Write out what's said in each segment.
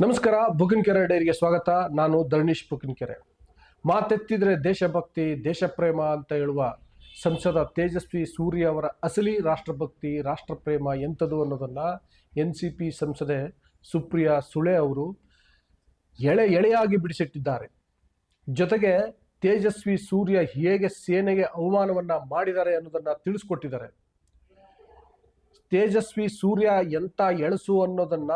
ನಮಸ್ಕಾರ, ಬುಕಿನ್ಕೆರೆ ಡೈರಿಗೆ ಸ್ವಾಗತ. ನಾನು ಧರಣೀಶ್ ಬುಕಿನ್ಕೆರೆ. ಮಾತೆತ್ತಿದ್ರೆ ದೇಶಭಕ್ತಿ, ದೇಶಪ್ರೇಮ ಅಂತ ಹೇಳುವ ಸಂಸದ ತೇಜಸ್ವಿ ಸೂರ್ಯ ಅವರ ಅಸಲಿ ರಾಷ್ಟ್ರಭಕ್ತಿ, ರಾಷ್ಟ್ರಪ್ರೇಮ ಎಂಥದ್ದು ಅನ್ನೋದನ್ನು ಎನ್ ಸಿ ಪಿ ಸಂಸದೆ ಸುಪ್ರಿಯಾ ಸುಳೆ ಅವರು ಎಳೆ ಎಳೆಯಾಗಿ ಬಿಡಿಸಿಟ್ಟಿದ್ದಾರೆ. ಜೊತೆಗೆ ತೇಜಸ್ವಿ ಸೂರ್ಯ ಹೇಗೆ ಸೇನೆಗೆ ಅವಮಾನವನ್ನು ಮಾಡಿದ್ದಾರೆ ಅನ್ನೋದನ್ನು ತಿಳಿಸ್ಕೊಟ್ಟಿದ್ದಾರೆ. ತೇಜಸ್ವಿ ಸೂರ್ಯ ಎಂಥ ಎಳಸು ಅನ್ನೋದನ್ನ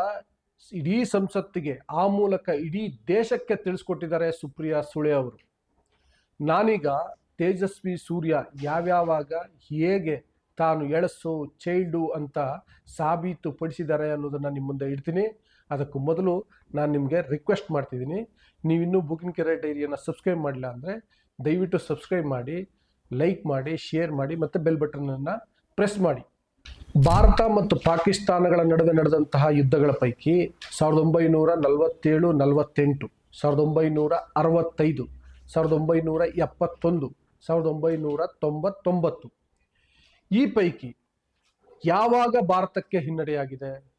ಇಡೀ ಸಂಸತ್ತಿಗೆ ಆ ಮೂಲಕ ಇಡೀ ದೇಶಕ್ಕೆ ತಿಳಿಸ್ಕೊಟ್ಟಿದ್ದಾರೆ ಸುಪ್ರಿಯಾ ಸುಳೆ ಅವರು. ನಾನೀಗ ತೇಜಸ್ವಿ ಸೂರ್ಯ ಯಾವ್ಯಾವಾಗ ಹೇಗೆ ತಾನು ಎಳಸು, ಚೈಲ್ಡು ಅಂತ ಸಾಬೀತು ಪಡಿಸಿದ್ದಾರೆ ಅನ್ನೋದನ್ನು ನಿಮ್ಮ ಮುಂದೆ ಇಡ್ತೀನಿ. ಅದಕ್ಕೂ ಮೊದಲು ನಾನು ನಿಮಗೆ ರಿಕ್ವೆಸ್ಟ್ ಮಾಡ್ತಿದ್ದೀನಿ. ನೀವಿನ್ನೂ ಬುಕಿಂಗ್ ಕೆರೆ ಡೈರಿಯನ್ನು ಸಬ್ಸ್ಕ್ರೈಬ್ ಮಾಡಿಲ್ಲ ಅಂದರೆ ದಯವಿಟ್ಟು ಸಬ್ಸ್ಕ್ರೈಬ್ ಮಾಡಿ ಲೈಕ್ ಮಾಡಿ ಶೇರ್ ಮಾಡಿ, ಮತ್ತು ಬೆಲ್ ಬಟನನ್ನು ಪ್ರೆಸ್ ಮಾಡಿ. ಭಾರತ ಮತ್ತು ಪಾಕಿಸ್ತಾನಗಳ ನಡುವೆ ನಡೆದಂತಹ ಯುದ್ಧಗಳ ಪೈಕಿ ಸಾವಿರದ ಒಂಬೈನೂರ ನಲವತ್ತೇಳು, ನಲವತ್ತೆಂಟು, ಸಾವಿರದ ಒಂಬೈನೂರ ಅರವತ್ತೈದು, ಸಾವಿರದ ಒಂಬೈನೂರ ಎಪ್ಪತ್ತೊಂದು, ಸಾವಿರದ ಒಂಬೈನೂರ ತೊಂಬತ್ತೊಂಬತ್ತು. ಈ ಪೈಕಿ ಯಾವಾಗ ಭಾರತಕ್ಕೆ ಹಿನ್ನಡೆಯಾಗಿದೆ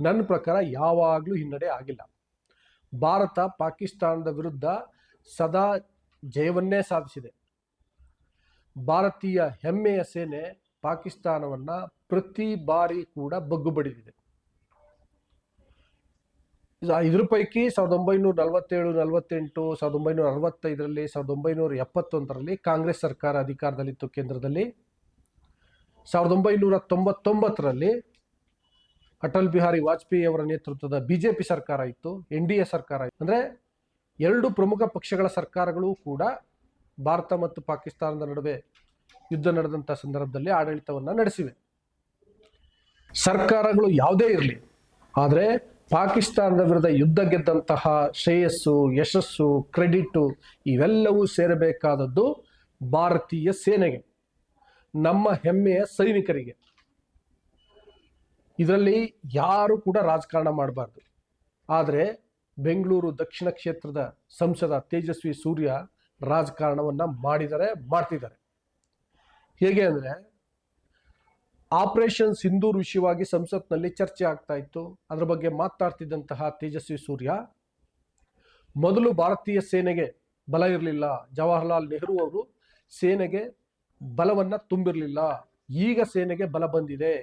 ನನ್ನ ಪ್ರಕಾರ ಯಾವಾಗಲೂ ಹಿನ್ನಡೆ ಆಗಿಲ್ಲ. ಭಾರತ ಪಾಕಿಸ್ತಾನದ ವಿರುದ್ಧ ಸದಾ ಜಯವನ್ನೇ ಸಾಧಿಸಿದೆ. ಭಾರತೀಯ ಹೆಮ್ಮೆಯ ಸೇನೆ ಪಾಕಿಸ್ತಾನವನ್ನ ಪ್ರತಿ ಬಾರಿ ಕೂಡ ಬಗ್ಗು ಬಡಿದಿದೆ. ಇದ- ಇದ್ರ ಪೈಕಿ ಸಾವಿರದ ಒಂಬೈನೂರ ನಲವತ್ತೇಳು, ನಲವತ್ತೆಂಟು, ಸಾವಿರದ ಒಂಬೈನೂರ ಅರವತ್ತೈದರಲ್ಲಿ ಸಾವಿರದ ಒಂಬೈನೂರ ಎಪ್ಪತ್ತೊಂದರಲ್ಲಿ ಕಾಂಗ್ರೆಸ್ ಸರ್ಕಾರ ಅಧಿಕಾರದಲ್ಲಿತ್ತು ಕೇಂದ್ರದಲ್ಲಿ. ಸಾವಿರದ ಒಂಬೈನೂರ ತೊಂಬತ್ತೊಂಬತ್ತರಲ್ಲಿ ಅಟಲ್ ಬಿಹಾರಿ ವಾಜಪೇಯಿ ಅವರ ನೇತೃತ್ವದ ಬಿಜೆಪಿ ಸರ್ಕಾರ ಇತ್ತು, ಎನ್ ಡಿ ಎ ಸರ್ಕಾರ ಇತ್ತು. ಅಂದ್ರೆ ಎರಡು ಪ್ರಮುಖ ಪಕ್ಷಗಳ ಸರ್ಕಾರಗಳು ಕೂಡ ಭಾರತ ಮತ್ತು ಪಾಕಿಸ್ತಾನದ ನಡುವೆ ಯುದ್ಧ ನಡೆದಂಥ ಸಂದರ್ಭದಲ್ಲಿ ಆಡಳಿತವನ್ನು ನಡೆಸಿವೆ. ಸರ್ಕಾರಗಳು ಯಾವುದೇ ಇರಲಿ, ಆದರೆ ಪಾಕಿಸ್ತಾನದ ವಿರುದ್ಧ ಯುದ್ಧ ಗೆದ್ದಂತಹ ಶ್ರೇಯಸ್ಸು, ಯಶಸ್ಸು, ಕ್ರೆಡಿಟು ಇವೆಲ್ಲವೂ ಸೇರಬೇಕಾದದ್ದು ಭಾರತೀಯ ಸೇನೆಗೆ, ನಮ್ಮ ಹೆಮ್ಮೆಯ ಸೈನಿಕರಿಗೆ. ಇದರಲ್ಲಿ ಯಾರು ಕೂಡ ರಾಜಕಾರಣ ಮಾಡಬಾರ್ದು. ಆದರೆ ಬೆಂಗಳೂರು ದಕ್ಷಿಣ ಕ್ಷೇತ್ರದ ಸಂಸದ ತೇಜಸ್ವಿ ಸೂರ್ಯ ರಾಜಕಾರಣವನ್ನು ಮಾಡಿದರೆ, ಮಾಡ್ತಿದ್ದಾರೆ. ಹೇಗೆ ಅಂದರೆ, ಆಪರೇಷನ್ ಸಿಂಧೂರ್ ವಿಷಯವಾಗಿ ಸಂಸತ್ನಲ್ಲಿ ಚರ್ಚೆ ಆಗ್ತಾ ಇತ್ತು. ಅದರ ಬಗ್ಗೆ ಮಾತಾಡ್ತಿದ್ದಂತಹ ತೇಜಸ್ವಿ ಸೂರ್ಯ, ಮೊದಲು ಭಾರತೀಯ ಸೇನೆಗೆ ಬಲ ಇರಲಿಲ್ಲ. ಜವಾಹರ್ಲಾಲ್ ನೆಹರು ಅವರು ಸೇನೆಗೆ ಬಲವನ್ನ ತುಂಬಿರಲಿಲ್ಲ. ಈಗ ಸೇನೆಗೆ ಬಲ ಬಂದಿದೆ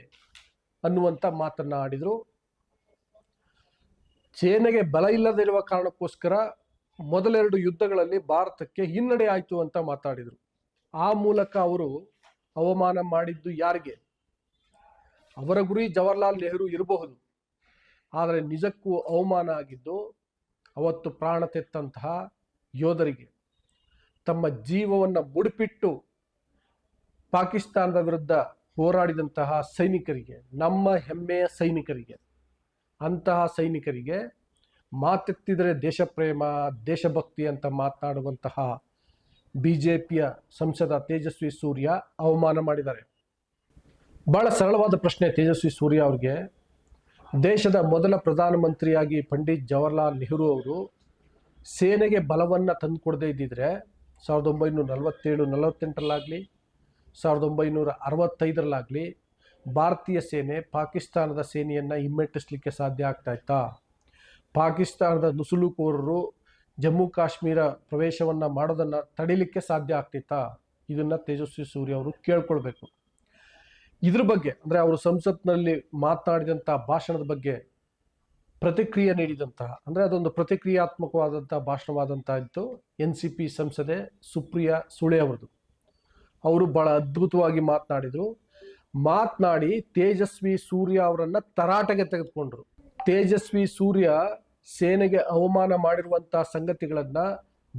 ಅನ್ನುವಂಥ ಮಾತನ್ನ ಆಡಿದ್ರು ಸೇನೆಗೆ ಬಲ ಇಲ್ಲದಿರುವ ಕಾರಣಕ್ಕೋಸ್ಕರ ಮೊದಲೆರಡು ಯುದ್ಧಗಳಲ್ಲಿ ಭಾರತಕ್ಕೆ ಹಿನ್ನಡೆ ಆಯಿತು ಅಂತ ಮಾತಾಡಿದರು. ಆ ಮೂಲಕ ಅವರು ಅವಮಾನ ಮಾಡಿದ್ದು ಯಾರಿಗೆ? ಅವರ ಗುರಿ ಜವಹರ್ಲಾಲ್ ನೆಹರು ಇರಬಹುದು. ಆದರೆ ನಿಜಕ್ಕೂ ಅವಮಾನ ಆಗಿದ್ದು ಅವತ್ತು ಪ್ರಾಣ ತೆತ್ತಂತಹ ಯೋಧರಿಗೆ. ತಮ್ಮ ಜೀವವನ್ನು ಮುಡಿಪಿಟ್ಟು ಪಾಕಿಸ್ತಾನದ ವಿರುದ್ಧ ಹೋರಾಡಿದಂತಹ ಸೈನಿಕರಿಗೆ, ನಮ್ಮ ಹೆಮ್ಮೆಯ ಸೈನಿಕರಿಗೆ, ಅಂತಹ ಸೈನಿಕರಿಗೆ ಮಾತೆತ್ತಿದರೆ ದೇಶಪ್ರೇಮ, ದೇಶಭಕ್ತಿ ಅಂತ ಮಾತನಾಡುವಂತಹ ಬಿ ಜೆ ಪಿಯ ಸಂಸದ ತೇಜಸ್ವಿ ಸೂರ್ಯ ಅವಮಾನ ಮಾಡಿದ್ದಾರೆ. ಬಹಳ ಸರಳವಾದ ಪ್ರಶ್ನೆ ತೇಜಸ್ವಿ ಸೂರ್ಯ ಅವ್ರಿಗೆ. ದೇಶದ ಮೊದಲ ಪ್ರಧಾನಮಂತ್ರಿಯಾಗಿ ಪಂಡಿತ್ ಜವಾಹರ್ಲಾಲ್ ನೆಹರು ಅವರು ಸೇನೆಗೆ ಬಲವನ್ನು ತಂದುಕೊಡದೇ ಇದ್ದಿದ್ರೆ ಸಾವಿರದ ಒಂಬೈನೂರ ನಲವತ್ತೇಳು, ನಲವತ್ತೆಂಟರಲ್ಲಾಗಲಿ, ಸಾವಿರದ ಒಂಬೈನೂರ ಅರವತ್ತೈದರಲ್ಲಾಗಲಿ ಭಾರತೀಯ ಸೇನೆ ಪಾಕಿಸ್ತಾನದ ಸೇನೆಯನ್ನು ಹಿಮ್ಮೆಟ್ಟಿಸಲಿಕ್ಕೆ ಸಾಧ್ಯ ಆಗ್ತಾ ಇತ್ತಾ? ಪಾಕಿಸ್ತಾನದ ನುಸುಳುಕೋರರು ಜಮ್ಮು ಕಾಶ್ಮೀರ ಪ್ರವೇಶವನ್ನು ಮಾಡೋದನ್ನು ತಡಿಲಿಕ್ಕೆ ಸಾಧ್ಯ ಆಗ್ತಿತ್ತಾ? ಇದನ್ನು ತೇಜಸ್ವಿ ಸೂರ್ಯ ಅವರು ಕೇಳ್ಕೊಳ್ಬೇಕು. ಇದ್ರ ಬಗ್ಗೆ, ಅಂದರೆ ಅವರು ಸಂಸತ್ನಲ್ಲಿ ಮಾತನಾಡಿದಂಥ ಭಾಷಣದ ಬಗ್ಗೆ ಪ್ರತಿಕ್ರಿಯೆ ನೀಡಿದಂತಹ ಅಂದರೆ ಅದೊಂದು ಪ್ರತಿಕ್ರಿಯಾತ್ಮಕವಾದಂಥ ಭಾಷಣವಾದಂಥ ಇತ್ತು ಎನ್ ಸಿ ಪಿ ಸಂಸದೆ ಸುಪ್ರಿಯಾ ಸುಳೆ ಅವರದು ಅವರು ಬಹಳ ಅದ್ಭುತವಾಗಿ ಮಾತನಾಡಿದರು. ಮಾತನಾಡಿ ತೇಜಸ್ವಿ ಸೂರ್ಯ ಅವರನ್ನು ತರಾಟೆಗೆ ತೆಗೆದುಕೊಂಡ್ರು. ತೇಜಸ್ವಿ ಸೂರ್ಯ ಸೇನೆಗೆ ಅವಮಾನ ಮಾಡಿರುವಂತಹ ಸಂಗತಿಗಳನ್ನ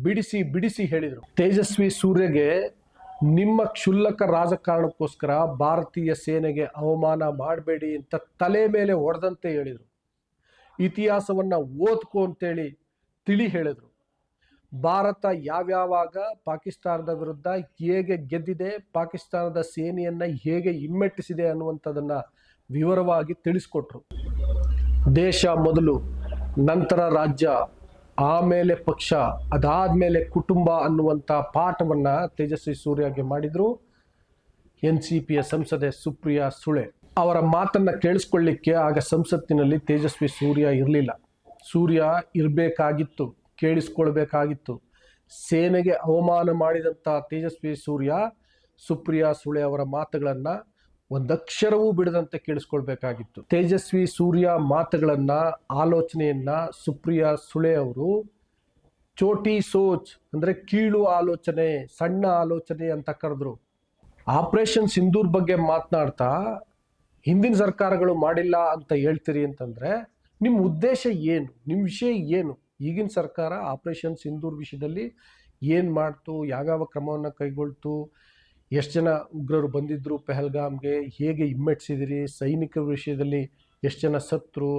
ಬಿಡಿಸಿ ಬಿಡಿಸಿ ಹೇಳಿದರು. ತೇಜಸ್ವಿ ಸೂರ್ಯಗೆ ನಿಮ್ಮ ಕ್ಷುಲ್ಲಕ ರಾಜಕಾರಣಕ್ಕೋಸ್ಕರ ಭಾರತೀಯ ಸೇನೆಗೆ ಅವಮಾನ ಮಾಡಬೇಡಿ ಅಂತ ತಲೆ ಮೇಲೆ ಹೊಡೆದಂತೆ ಹೇಳಿದರು. ಇತಿಹಾಸವನ್ನ ಓದ್ಕೋ ಅಂತೇಳಿ ತಿಳಿ ಹೇಳಿದರು. ಭಾರತ ಯಾವ್ಯಾವಾಗ ಪಾಕಿಸ್ತಾನದ ವಿರುದ್ಧ ಹೇಗೆ ಗೆದ್ದಿದೆ, ಪಾಕಿಸ್ತಾನದ ಸೇನೆಯನ್ನು ಹೇಗೆ ಹಿಮ್ಮೆಟ್ಟಿಸಿದೆ ಅನ್ನುವಂಥದ್ದನ್ನ ವಿವರವಾಗಿ ತಿಳಿಸ್ಕೊಟ್ರು. ದೇಶ ಮೊದಲು ನಂತರ ರಾಜ್ಯ, ಆಮೇಲೆ ಪಕ್ಷ, ಅದಾದ್ಮೇಲೆ ಕುಟುಂಬ ಅನ್ನುವಂಥ ಪಾಠವನ್ನು ತೇಜಸ್ವಿ ಸೂರ್ಯಗೆ ಮಾಡಿದರು ಎನ್ ಸಿ ಪಿಯ ಸಂಸದೆ ಸುಪ್ರಿಯಾ ಸುಳೆ. ಅವರ ಮಾತನ್ನು ಕೇಳಿಸ್ಕೊಳ್ಳಿಕ್ಕೆ ಆಗ ಸಂಸತ್ತಿನಲ್ಲಿ ತೇಜಸ್ವಿ ಸೂರ್ಯ ಇರಲಿಲ್ಲ. ಸೂರ್ಯ ಇರಬೇಕಾಗಿತ್ತು, ಕೇಳಿಸ್ಕೊಳ್ಬೇಕಾಗಿತ್ತು. ಸೇನೆಗೆ ಅವಮಾನ ಮಾಡಿದಂಥ ತೇಜಸ್ವಿ ಸೂರ್ಯ, ಸುಪ್ರಿಯಾ ಸುಳೆ ಅವರ ಮಾತುಗಳನ್ನು ಒಂದಕ್ಷರವೂ ಬಿಡದಂತೆ ಕೇಳಿಸ್ಕೊಳ್ಬೇಕಾಗಿತ್ತು. ತೇಜಸ್ವಿ ಸೂರ್ಯ ಮಾತುಗಳನ್ನ, ಆಲೋಚನೆಯನ್ನ ಸುಪ್ರಿಯಾ ಸುಳೆ ಅವರು ಚೋಟಿ ಸೋಚ್ ಅಂದ್ರೆ ಕೀಳು ಆಲೋಚನೆ, ಸಣ್ಣ ಆಲೋಚನೆ ಅಂತ ಕರೆದ್ರು. ಆಪರೇಷನ್ ಸಿಂಧೂರ್ ಬಗ್ಗೆ ಮಾತನಾಡ್ತಾ, ಹಿಂದಿನ ಸರ್ಕಾರಗಳು ಮಾಡಿಲ್ಲ ಅಂತ ಹೇಳ್ತೀರಿ ಅಂತಂದ್ರೆ ನಿಮ್ಮ ಉದ್ದೇಶ ಏನು ನಿಮ್ಮ ವಿಷಯ ಏನು? ಈಗಿನ ಸರ್ಕಾರ ಆಪರೇಷನ್ ಸಿಂಧೂರ್ ವಿಷಯದಲ್ಲಿ ಏನು ಮಾಡ್ತು, ಯಾವ್ಯಾವ ಕ್ರಮವನ್ನು ಕೈಗೊಳ್ತು ಎಷ್ಟು ಜನ ಉಗ್ರರು ಬಂದಿದ್ದರು ಪೆಹಲ್ಗಾಮ್ಗೆ ಹೇಗೆ ಹಿಮ್ಮೆಟ್ಸಿದಿರಿ ಸೈನಿಕರ ವಿಷಯದಲ್ಲಿ ಎಷ್ಟು ಜನ ಸತ್ರು,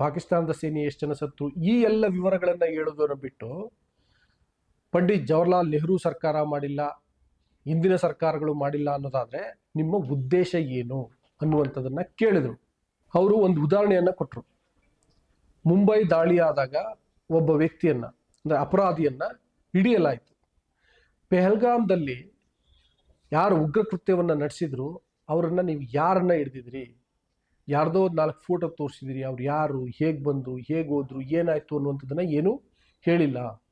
ಪಾಕಿಸ್ತಾನದ ಸೇನೆ ಎಷ್ಟು ಜನ ಸತ್ರು, ಈ ಎಲ್ಲ ವಿವರಗಳನ್ನು ಹೇಳೋದನ್ನು ಬಿಟ್ಟು ಪಂಡಿತ್ ಜವಹರ್ಲಾಲ್ ನೆಹರು ಸರ್ಕಾರ ಮಾಡಿಲ್ಲ ಇಂದಿನ ಸರ್ಕಾರಗಳು ಮಾಡಿಲ್ಲ ಅನ್ನೋದಾದರೆ ನಿಮ್ಮ ಉದ್ದೇಶ ಏನು ಅನ್ನುವಂಥದ್ದನ್ನು ಕೇಳಿದರು. ಅವರು ಒಂದು ಉದಾಹರಣೆಯನ್ನು ಕೊಟ್ಟರು ಮುಂಬೈ ದಾಳಿ ಆದಾಗ ಒಬ್ಬ ವ್ಯಕ್ತಿಯನ್ನು, ಅಂದರೆ ಅಪರಾಧಿಯನ್ನು ಹಿಡಿಯಲಾಯಿತು. ಪೆಹಲ್ಗಾಮ್ದಲ್ಲಿ ಯಾರು ಉಗ್ರ ಕೃತ್ಯವನ್ನು ನಡೆಸಿದ್ರು, ಅವರನ್ನು ನೀವು ಯಾರನ್ನ ಹಿಡ್ದಿದ್ರಿ? ಯಾರ್ದೋ ಒಂದು ನಾಲ್ಕು ಫೋಟೋ ತೋರಿಸಿದಿರಿ, ಅವ್ರು ಯಾರು, ಹೇಗೆ ಬಂದರು, ಹೇಗೆ ಹೋದ್ರು, ಏನಾಯ್ತು ಅನ್ನುವಂಥದ್ದನ್ನ ಏನೂ ಹೇಳಿಲ್ಲ.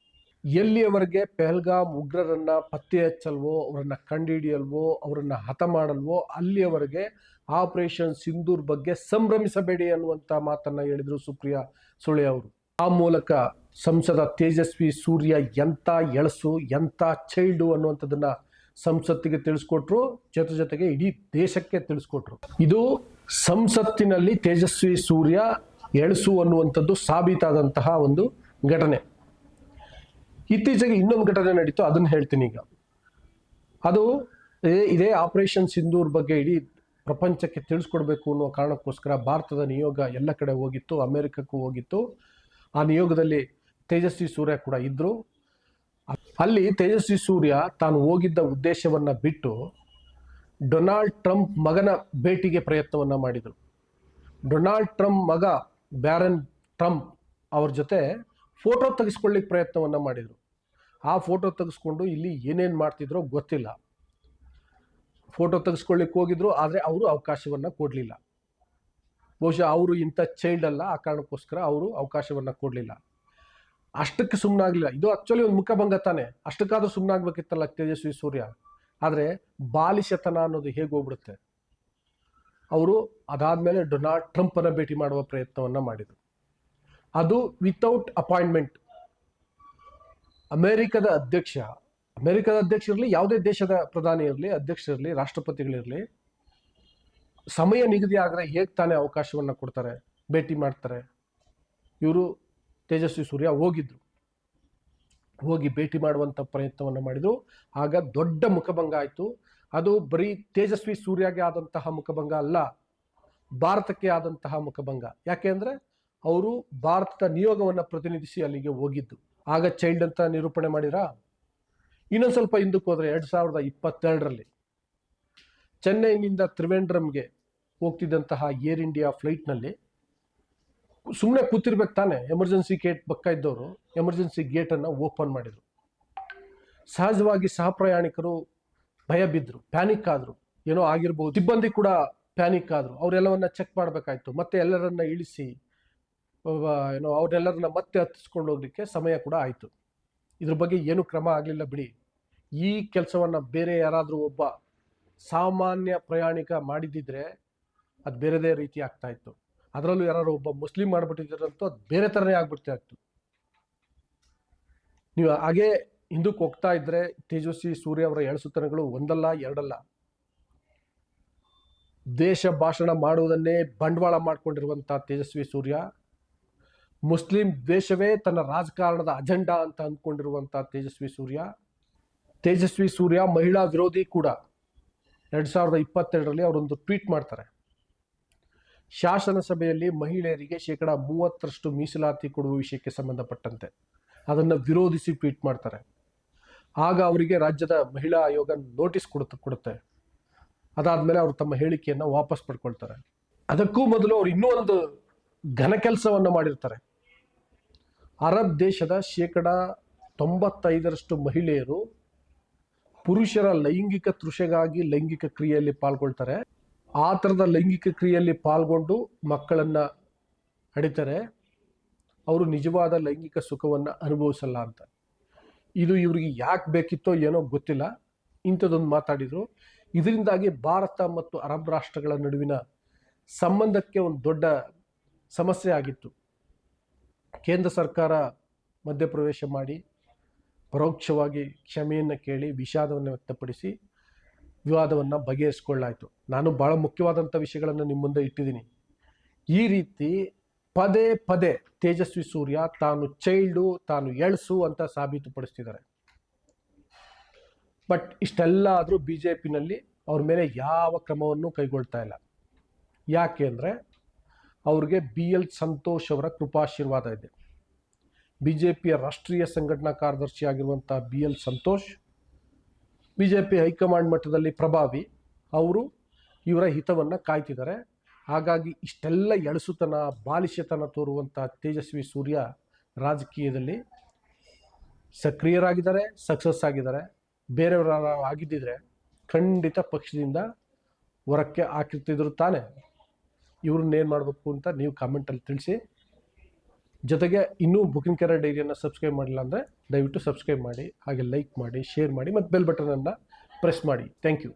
ಎಲ್ಲಿಯವರೆಗೆ ಪೆಹಲ್ಗಾಮ್ ಉಗ್ರರನ್ನು ಪತ್ತೆ ಹಚ್ಚಲ್ವೋ, ಅವರನ್ನು ಕಂಡುಹಿಡಿಯಲ್ವೋ ಅವರನ್ನು ಹತ ಮಾಡಲ್ವೋ, ಅಲ್ಲಿಯವರೆಗೆ ಆಪರೇಷನ್ ಸಿಂಧೂರ್ ಬಗ್ಗೆ ಸಂಭ್ರಮಿಸಬೇಡಿ ಅನ್ನುವಂಥ ಮಾತನ್ನ ಹೇಳಿದರು ಸುಪ್ರಿಯಾ ಸುಳೆ ಅವರು. ಆ ಮೂಲಕ ಸಂಸದ ತೇಜಸ್ವಿ ಸೂರ್ಯ ಎಂಥ ಎಳಸು ಎಂಥ ಚೈಲ್ಡು ಅನ್ನುವಂಥದ್ದನ್ನ ಸಂಸತ್ತಿಗೆ ತಿಳಿಸ್ಕೊಟ್ರು, ಜೊತೆ ಜೊತೆಗೆ ಇಡೀ ದೇಶಕ್ಕೆ ತಿಳಿಸ್ಕೊಟ್ರು. ಇದು ಸಂಸತ್ತಿನಲ್ಲಿ ತೇಜಸ್ವಿ ಸೂರ್ಯ ಎಳಸು ಅನ್ನುವಂಥದ್ದು ಸಾಬೀತಾದಂತಹ ಒಂದು ಘಟನೆ. ಇತ್ತೀಚೆಗೆ ಇನ್ನೊಂದು ಘಟನೆ ನಡೀತು, ಅದನ್ನು ಹೇಳ್ತೀನಿ ಈಗ. ಅದು ಇದೇ- ಆಪರೇಷನ್ ಸಿಂಧೂರ್ ಬಗ್ಗೆ ಇಡೀ ಪ್ರಪಂಚಕ್ಕೆ ತಿಳಿಸ್ಕೊಡ್ಬೇಕು ಅನ್ನೋ ಕಾರಣಕ್ಕೋಸ್ಕರ ಭಾರತದ ನಿಯೋಗ ಎಲ್ಲ ಕಡೆ ಹೋಗಿತ್ತು, ಅಮೆರಿಕಕ್ಕೂ ಹೋಗಿತ್ತು. ಆ ನಿಯೋಗದಲ್ಲಿ ತೇಜಸ್ವಿ ಸೂರ್ಯ ಕೂಡ ಇದ್ದರು ಅಲ್ಲಿ ತೇಜಸ್ವಿ ಸೂರ್ಯ ತಾನು ಹೋಗಿದ್ದ ಉದ್ದೇಶವನ್ನು ಬಿಟ್ಟು ಡೊನಾಲ್ಡ್ ಟ್ರಂಪ್ ಮಗನ ಭೇಟಿಗೆ ಪ್ರಯತ್ನವನ್ನು ಮಾಡಿದರು. ಡೊನಾಲ್ಡ್ ಟ್ರಂಪ್ ಮಗ ಬ್ಯಾರನ್ ಟ್ರಂಪ್ ಅವ್ರ ಜೊತೆ ಫೋಟೋ ತೆಗೆಸ್ಕೊಳ್ಳಿಕ್ಕೆ ಪ್ರಯತ್ನವನ್ನು ಮಾಡಿದರು. ಆ ಫೋಟೋ ತೆಗೆಸ್ಕೊಂಡು ಇಲ್ಲಿ ಏನೇನು ಮಾಡ್ತಿದ್ರೋ ಗೊತ್ತಿಲ್ಲ. ಫೋಟೋ ತೆಗೆಸ್ಕೊಳ್ಳಿಕ್ಕೆ ಹೋಗಿದ್ರು, ಆದರೆ ಅವರು ಅವಕಾಶವನ್ನು ಕೊಡಲಿಲ್ಲ. ಬಹುಶಃ ಅವರು ಇಂಥ ಚೈಲ್ಡ್ ಅಲ್ಲ, ಆ ಕಾರಣಕ್ಕೋಸ್ಕರ ಅವರು ಅವಕಾಶವನ್ನು ಕೊಡಲಿಲ್ಲ. ಅಷ್ಟಕ್ಕೆ ಸುಮ್ಮನಾಗಲಿಲ್ಲ ಇದು ಆಕ್ಚುಲಿ ಒಂದು ಮುಖಭಂಗ ತಾನೆ. ಅಷ್ಟಕ್ಕಾದ್ರೂ ಸುಮ್ಮನಾಗ್ಬೇಕಿತ್ತಲ್ಲ ತೇಜಸ್ವಿ ಸೂರ್ಯ. ಆದರೆ ಬಾಲಿಶತನ ಅನ್ನೋದು ಹೇಗೆ ಹೋಗ್ಬಿಡುತ್ತೆ? ಅವರು ಅದಾದಮೇಲೆ ಡೊನಾಲ್ಡ್ ಟ್ರಂಪನ್ನು ಭೇಟಿ ಮಾಡುವ ಪ್ರಯತ್ನವನ್ನು ಮಾಡಿದರು. ಅದು ವಿತೌಟ್ ಅಪಾಯಿಂಟ್ಮೆಂಟ್ ಅಮೇರಿಕದ ಅಧ್ಯಕ್ಷ ಅಮೇರಿಕದ ಅಧ್ಯಕ್ಷ ಇರಲಿ, ಯಾವುದೇ ದೇಶದ ಪ್ರಧಾನಿ ಇರಲಿ ಅಧ್ಯಕ್ಷರಿರಲಿ ರಾಷ್ಟ್ರಪತಿಗಳಿರಲಿ ಸಮಯ ನಿಗದಿ ಆದರೆ ಹೇಗೆ ತಾನೇ ಅವಕಾಶವನ್ನು ಕೊಡ್ತಾರೆ, ಭೇಟಿ ಮಾಡ್ತಾರೆ? ಇವರು ತೇಜಸ್ವಿ ಸೂರ್ಯ ಹೋಗಿದ್ರು. ಹೋಗಿ ಭೇಟಿ ಮಾಡುವಂಥ ಪ್ರಯತ್ನವನ್ನು ಮಾಡಿದ್ರು. ಆಗ ದೊಡ್ಡ ಮುಖಭಂಗ ಆಯಿತು. ಅದು ಬರೀ ತೇಜಸ್ವಿ ಸೂರ್ಯಗೆ ಆದಂತಹ ಮುಖಭಂಗ ಅಲ್ಲ, ಭಾರತಕ್ಕೆ ಆದಂತಹ ಮುಖಭಂಗ. ಯಾಕೆ ಅವರು ಭಾರತದ ನಿಯೋಗವನ್ನು ಪ್ರತಿನಿಧಿಸಿ ಅಲ್ಲಿಗೆ ಹೋಗಿದ್ದು. ಆಗ ಚೈಲ್ಡ್ ಅಂತ ನಿರೂಪಣೆ ಮಾಡಿರಾ? ಇನ್ನೊಂದು ಸ್ವಲ್ಪ ಹಿಂದಕ್ಕೆ ಹೋದರೆ ಎರಡು ಸಾವಿರದ ಇಪ್ಪತ್ತೆರಡರಲ್ಲಿ ಚೆನ್ನೈನಿಂದ ತ್ರಿವೇಂದ್ರಂಗೆ ಹೋಗ್ತಿದ್ದಂತಹ ಏರ್ ಇಂಡಿಯಾ ಫ್ಲೈಟ್ನಲ್ಲಿ ಸುಮ್ಮನೆ ಕೂತಿರ್ಬೇಕು ತಾನೆ. ಎಮರ್ಜೆನ್ಸಿ ಗೇಟ್ ಬಕ್ಕ ಇದ್ದವರು ಎಮರ್ಜೆನ್ಸಿ ಗೇಟನ್ನು ಓಪನ್ ಮಾಡಿದರು. ಸಹಜವಾಗಿ ಸಹ ಪ್ರಯಾಣಿಕರು ಭಯ ಬಿದ್ದರು ಪ್ಯಾನಿಕ್ ಆದರು. ಏನೋ ಆಗಿರ್ಬೋದು, ಸಿಬ್ಬಂದಿ ಕೂಡ ಪ್ಯಾನಿಕ್ ಆದರು. ಅವರೆಲ್ಲವನ್ನ ಚೆಕ್ ಮಾಡಬೇಕಾಯ್ತು. ಮತ್ತೆ ಎಲ್ಲರನ್ನ ಇಳಿಸಿ ಏನೋ, ಅವರೆಲ್ಲರನ್ನ ಮತ್ತೆ ಹತ್ತಿಸ್ಕೊಂಡು ಹೋಗ್ಲಿಕ್ಕೆ ಸಮಯ ಕೂಡ ಆಯಿತು. ಇದ್ರ ಬಗ್ಗೆ ಏನು ಕ್ರಮ ಆಗಲಿಲ್ಲ ಬಿಡಿ. ಈ ಕೆಲಸವನ್ನ ಬೇರೆ ಯಾರಾದರೂ ಒಬ್ಬ ಸಾಮಾನ್ಯ ಪ್ರಯಾಣಿಕ ಮಾಡಿದ್ದಿದ್ರೆ ಅದು ಬೇರೆದೇ ರೀತಿ ಆಗ್ತಾ ಇತ್ತು. ಅದರಲ್ಲೂ ಯಾರು ಒಬ್ಬ ಮುಸ್ಲಿಂ ಮಾಡಿಬಿಟ್ಟಿದ್ರಂತೂ ಅದು ಬೇರೆ ಥರನೇ ಆಗ್ಬಿಡ್ತಾ ಇತ್ತು. ನೀವು ಹಾಗೆ ಹಿಂದಕ್ಕೆ ಹೋಗ್ತಾ ಇದ್ರೆ ತೇಜಸ್ವಿ ಸೂರ್ಯ ಅವರ ಎಳಸುತನಗಳು ಒಂದಲ್ಲ, ಎರಡಲ್ಲ. ದೇಶ ಭಾಷಣ ಮಾಡುವುದನ್ನೇ ಬಂಡವಾಳ ಮಾಡಿಕೊಂಡಿರುವಂಥ ತೇಜಸ್ವಿ ಸೂರ್ಯ, ಮುಸ್ಲಿಂ ದ್ವೇಷವೇ ತನ್ನ ರಾಜಕಾರಣದ ಅಜೆಂಡಾ ಅಂತ ಅಂದ್ಕೊಂಡಿರುವಂಥ ತೇಜಸ್ವಿ ಸೂರ್ಯ ತೇಜಸ್ವಿ ಸೂರ್ಯ ಮಹಿಳಾ ವಿರೋಧಿ ಕೂಡ. ಎರಡು ಸಾವಿರದ ಇಪ್ಪತ್ತೆರಡರಲ್ಲಿ ಅವರೊಂದು ಟ್ವೀಟ್ ಮಾಡ್ತಾರೆ. ಶಾಸನಸಭೆಯಲ್ಲಿ ಮಹಿಳೆಯರಿಗೆ ಶೇಕಡ ಮೂವತ್ತರಷ್ಟು ಮೀಸಲಾತಿ ಕೊಡುವ ವಿಷಯಕ್ಕೆ ಸಂಬಂಧಪಟ್ಟಂತೆ ಅದನ್ನು ವಿರೋಧಿಸಿ ಟ್ವೀಟ್ ಮಾಡ್ತಾರೆ. ಆಗ ಅವರಿಗೆ ರಾಜ್ಯದ ಮಹಿಳಾ ಆಯೋಗ ನೋಟಿಸ್ ಕೊಡುತ್ತೆ ಕೊಡುತ್ತೆ. ಅದಾದ್ಮೇಲೆ ಅವರು ತಮ್ಮ ಹೇಳಿಕೆಯನ್ನು ವಾಪಸ್ ಪಡ್ಕೊಳ್ತಾರೆ. ಅದಕ್ಕೂ ಮೊದಲು ಅವರು ಇನ್ನೂ ಒಂದು ಘನ ಕೆಲಸವನ್ನು ಮಾಡಿರ್ತಾರೆ. ಅರಬ್ ದೇಶದ ಶೇಕಡ ತೊಂಬತ್ತೈದರಷ್ಟು ಮಹಿಳೆಯರು ಪುರುಷರ ಲೈಂಗಿಕ ತೃಷೆಗಾಗಿ ಲೈಂಗಿಕ ಕ್ರಿಯೆಯಲ್ಲಿ ಪಾಲ್ಗೊಳ್ತಾರೆ. ಆ ಥರದ ಲೈಂಗಿಕ ಕ್ರಿಯೆಯಲ್ಲಿ ಪಾಲ್ಗೊಂಡು ಮಕ್ಕಳನ್ನು ಹಡಿತಾರೆ ಅವರು ನಿಜವಾದ ಲೈಂಗಿಕ ಸುಖವನ್ನು ಅನುಭವಿಸಲ್ಲ ಅಂತ. ಇದು ಇವರಿಗೆ ಯಾಕೆ ಬೇಕಿತ್ತೋ ಏನೋ ಗೊತ್ತಿಲ್ಲ. ಇಂಥದ್ದೊಂದು ಮಾತಾಡಿದರು. ಇದರಿಂದಾಗಿ ಭಾರತ ಮತ್ತು ಅರಬ್ ರಾಷ್ಟ್ರಗಳ ನಡುವಿನ ಸಂಬಂಧಕ್ಕೆ ಒಂದು ದೊಡ್ಡ ಸಮಸ್ಯೆ ಆಗಿತ್ತು. ಕೇಂದ್ರ ಸರ್ಕಾರ ಮಧ್ಯಪ್ರವೇಶ ಮಾಡಿ ಪರೋಕ್ಷವಾಗಿ ಕ್ಷಮೆಯನ್ನು ಕೇಳಿ ವಿಷಾದವನ್ನು ವ್ಯಕ್ತಪಡಿಸಿ ವಿವಾದವನ್ನು ಬಗೆಹರಿಸ್ಕೊಳ್ಳಾಯಿತು ನಾನು ಭಾಳ ಮುಖ್ಯವಾದಂಥ ವಿಷಯಗಳನ್ನು ನಿಮ್ಮ ಮುಂದೆ ಇಟ್ಟಿದ್ದೀನಿ. ಈ ರೀತಿ ಪದೇ ಪದೇ ತೇಜಸ್ವಿ ಸೂರ್ಯ ತಾನು ಚೈಲ್ಡು, ತಾನು ಎಳ್ಸು ಅಂತ ಸಾಬೀತುಪಡಿಸ್ತಿದ್ದಾರೆ. ಬಟ್ ಇಷ್ಟೆಲ್ಲ ಆದರೂ ಬಿ ಜೆ ಪಿನಲ್ಲಿ ಅವ್ರ ಮೇಲೆ ಯಾವ ಕ್ರಮವನ್ನು ಕೈಗೊಳ್ತಾ ಇಲ್ಲ. ಯಾಕೆ ಅಂದರೆ ಅವ್ರಿಗೆ ಬಿ ಎಲ್ ಸಂತೋಷ್ ಅವರ ಕೃಪಾಶೀರ್ವಾದ ಇದೆ. ಬಿ ಜೆ ಪಿಯ ರಾಷ್ಟ್ರೀಯ ಸಂಘಟನಾ ಕಾರ್ಯದರ್ಶಿ ಆಗಿರುವಂಥ B L Santosh B J P high command ಮಟ್ಟದಲ್ಲಿ ಪ್ರಭಾವಿ, ಅವರು ಇವರ ಹಿತವನ್ನು ಕಾಯ್ತಿದ್ದಾರೆ. ಹಾಗಾಗಿ ಇಷ್ಟೆಲ್ಲ ಎಳಸುತನ, ಬಾಲಿಶತನ ತೋರುವಂಥ ತೇಜಸ್ವಿ ಸೂರ್ಯ ರಾಜಕೀಯದಲ್ಲಿ ಸಕ್ರಿಯರಾಗಿದ್ದಾರೆ, ಸಕ್ಸಸ್ ಆಗಿದ್ದಾರೆ. ಬೇರೆಯವರ ಆಗಿದ್ದಿದ್ರೆ ಖಂಡಿತ ಪಕ್ಷದಿಂದ ಹೊರಕ್ಕೆ ಹಾಕಿರ್ತಿದ್ರು ತಾನೆ. ಇವ್ರನ್ನೇನು ಮಾಡಬೇಕು ಅಂತ ನೀವು ಕಾಮೆಂಟಲ್ಲಿ ತಿಳಿಸಿ. ಜೊತೆಗೆ ಇನ್ನೂ ಬುಕಿಂಗ್ ಕೆರ ಡೈರಿಯನ್ನು ಸಬ್ಸ್ಕ್ರೈಬ್ ಮಾಡಿಲ್ಲ ಅಂದರೆ ದಯವಿಟ್ಟು ಸಬ್ಸ್ಕ್ರೈಬ್ ಮಾಡಿ, ಹಾಗೆ ಲೈಕ್ ಮಾಡಿ ಶೇರ್ ಮಾಡಿ, ಮತ್ತು ಬೆಲ್ ಬಟನನ್ನು ಪ್ರೆಸ್ ಮಾಡಿ. Thank you